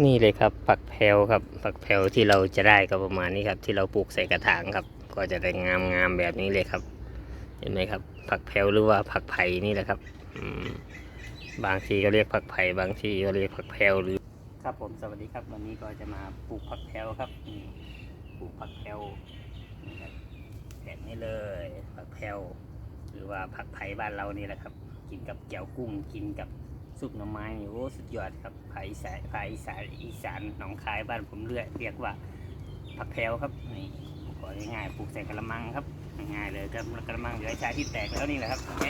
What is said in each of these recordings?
นี่เลยครับผักแพรวครับผักแพรวที่เราจะได้ก็ประมาณนี้ครับ ที่เราปลูกใส่กระถางครับ ก็จะได้งามงามๆแบบนี้เลยครับ เห็นไหมครับ ผักแพรวหรือว่าผักไผ่นี่แหละครับบางทีก็เรียกผักไผ่บางทีก็เรียกผักแพรวหรือ ครับผมสวัสดีครับ วันนี้ก็จะมาปลูกผักแพรวครับปลูกผักแพรวแบบนี้เลยผักแพรวหรือว่าผักไผ่บ้านเรานี่แหละครับ กินกับแก้วกุ้งกินกับ ซุปหน่อไม้นี่โอ้สุดยอดครับภาคอีสานภาคอีสานอีสานหนองคายบ้านผมเรียกเรียกว่าผักแพรวครับนี่ก็ง่ายๆปลูกใส่กระมังครับง่ายๆเลยครับกระมังเหลือใช้ที่แตกแล้วนี่แหละครับเห็นไหม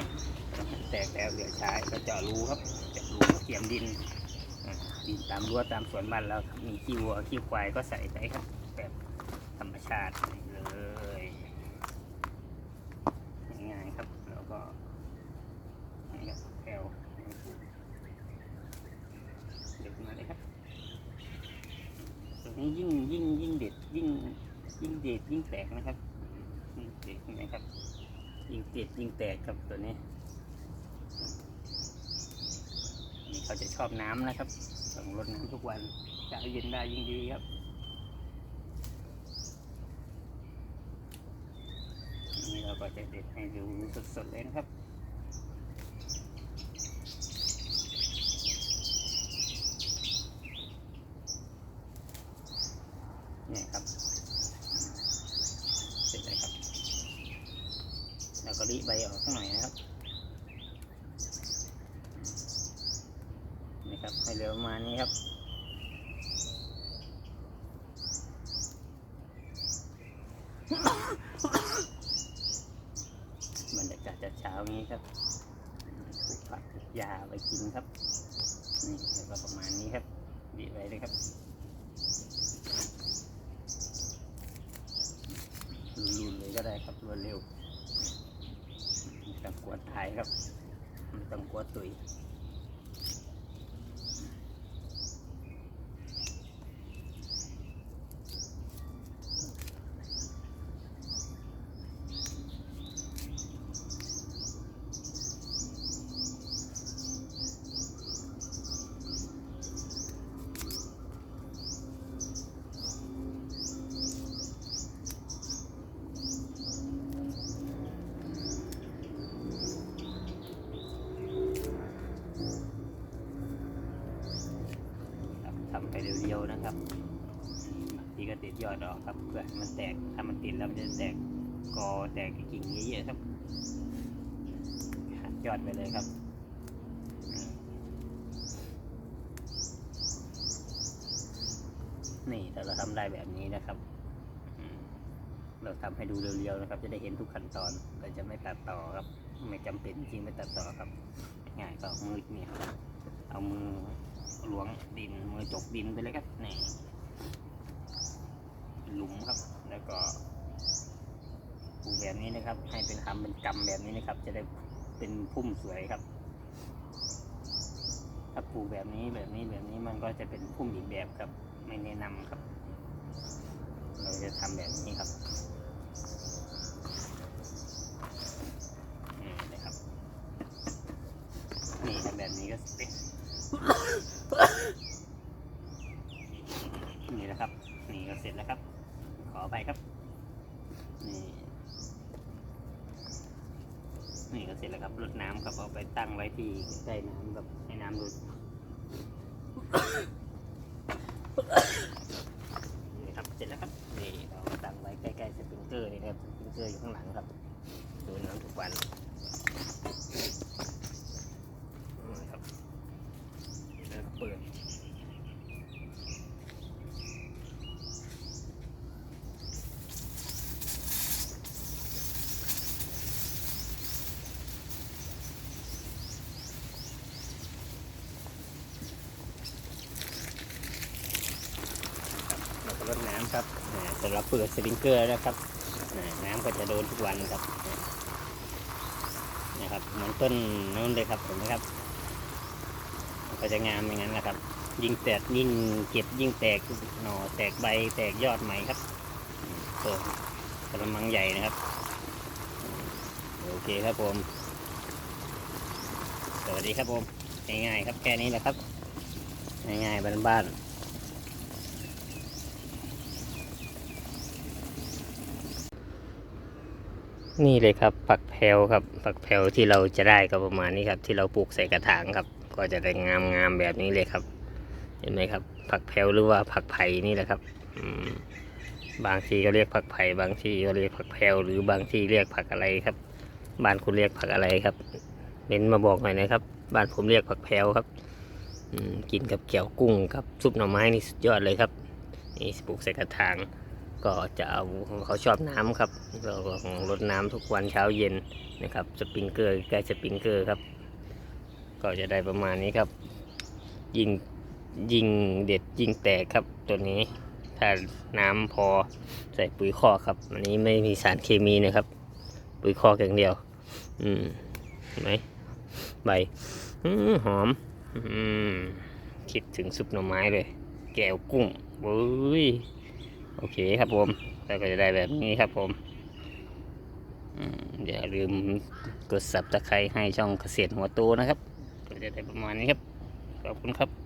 แตกแล้วเหลือใช้ก็เจาะรูครับเจาะรูเกี่ยมดินดินตามรั้วตามสวนบ้านเราครับมีขี้วัวขี้ควายก็ใส่ไปครับแบบธรรมชาติเลยง่ายๆครับแล้วก็นี่ครับแถว เลยครับตัวนี้ยิ่งยิ่งยิ่งเด็ดยิ่งยิ่งเด็ดยิ่งแตกนะครับยิ่งเด็ดนไหมครับยิ่งเด็ดยิ่งแตกครับตัวนี้นี่เขาจะชอบน้ำนะครับต้องรดน้ำทุกวันจะเย็นได้ยิ่งดีครับนี่เราก็จะเด็ดให้ดูสดๆเลยนะครับ เนี่ยครับ เสร็จเลยครับแล้วก็รีใบออกสักหน่อยนะครับนี่ครับให้เหลือประมาณนี้ครับบรรยากาศจะเช้านี้ครับปลูกผักปลูกหญ้าไปกินครับนี่แล้วก็ประมาณนี้ครับดีไว้เลยครับ รุนๆเลยก็ได้ครับรวดเร็วไม่ต้องกลัวตายครับไม่ต้องกลัวตุย ทำไปเรียวๆนะครับทีก็ติดยอดออกครับเพื่อมันแตกถ้ามันติดแล้วมันจะแตกกอแตกกิ่งเยอะๆครับหักยอดไปเลยครับนี่แต่เราทำได้แบบนี้นะครับ เราทำให้ดูเรียวๆนะครับ จะได้เห็นทุกขั้นตอนเราจะไม่ตัดต่อครับ ไม่จำเป็นจริงไม่ตัดต่อครับ ง่ายก็เอามือเนี่ยเอามือ หลวงดินมือจกดินไปเลยครับนี่หลุมครับ แล้วก็ปลูกแบบนี้นะครับ ให้เป็นคำเป็นกำแบบนี้นะครับ จะได้เป็นพุ่มสวยครับ ถ้าปลูกแบบนี้แบบนี้แบบนี้มันก็จะเป็นพุ่มอีกแบบครับ ไม่แนะนำครับ เราจะทำแบบนี้ครับนี่นะครับนี่ทำแบบนี้ก็เสร็จ นี่นะครับ นี่ก็เสร็จแล้วครับ ขอไปครับ นี่ นี่ก็เสร็จแล้วครับรดน้ำครับเอาไปตั้งไว้ที่ใกล้น้ำแบบให้น้ำรดนี่ครับเสร็จแล้วครับ นี่เราตั้งไว้ใกล้ๆสปริงเกอร์นี่ครับสปริงเกอร์อยู่ข้างหลังครับดูน้ำทุกวันครับแล้วก็เปิด เรดน้ำครับอ่าแต่เราเปิดสปริงเกอร์แล้วครับ น้ำก็จะโดนทุกวันครับนะครับเหมือนต้นนู้นเลยครับเห็นไหมครับก็จะงามอย่างนั้นนะครับ ยิ่งแตกยิ่งเก็บยิ่งแตกหน่อแตกใบแตกยอดใหม่ครับอืมเปิดกระมังใหญ่นะครับ โอเคครับผม สวัสดีครับผม ง่ายๆครับแค่นี้แหละครับ ง่ายๆบ้านๆ นี่เลยครับผักแพรวครับผักแพรวที่เราจะได้ก็ประมาณนี้ครับ ที่เราปลูกใส่กระถางครับ ก็จะได้งามงามๆแบบนี้เลยครับ เห็นไหมครับ ผักแพรวหรือว่าผักไผ่นี่แหละครับบางทีก็เรียกผักไผ่บางที่ก็เรียกผักแพรวหรือบางที่เรียกผักอะไรครับ บ้านคุณเรียกผักอะไรครับเม้นมาบอกหน่อยนะครับ บ้านผมเรียกผักแพรวครับกินกับเกี๊ยวกุ้งกับซุปหน่อไม้นี่สุดยอดเลยครับนี่ปลูกใส่กระถาง ก็จะเอาเขาชอบน้ำครับเราก็รดน้ำทุกวันเช้าเย็นนะครับสปริงเกอร์ใกล้สปริงเกอร์ครับ ก็จะได้ประมาณนี้ครับ ยิงยิงเด็ดยิงแตกครับตัวนี้ ถ้าน้ำพอใส่ปุ๋ยคอกครับ อันนี้ไม่มีสารเคมีนะครับ ปุ๋ยคอกอย่างเดียว อืมไหมใบอืหอม อืมคิดถึงซุปหน่อไม้เลย แก้วกุ้งเว้ย โอเคครับผมเราก็จะได้แบบนี้ครับผมอืมอย่าลืมกดสับตะไคร้ให้ช่องเกษตรหัวโตนะครับก็จะได้ประมาณนี้ครับขอบคุณครับ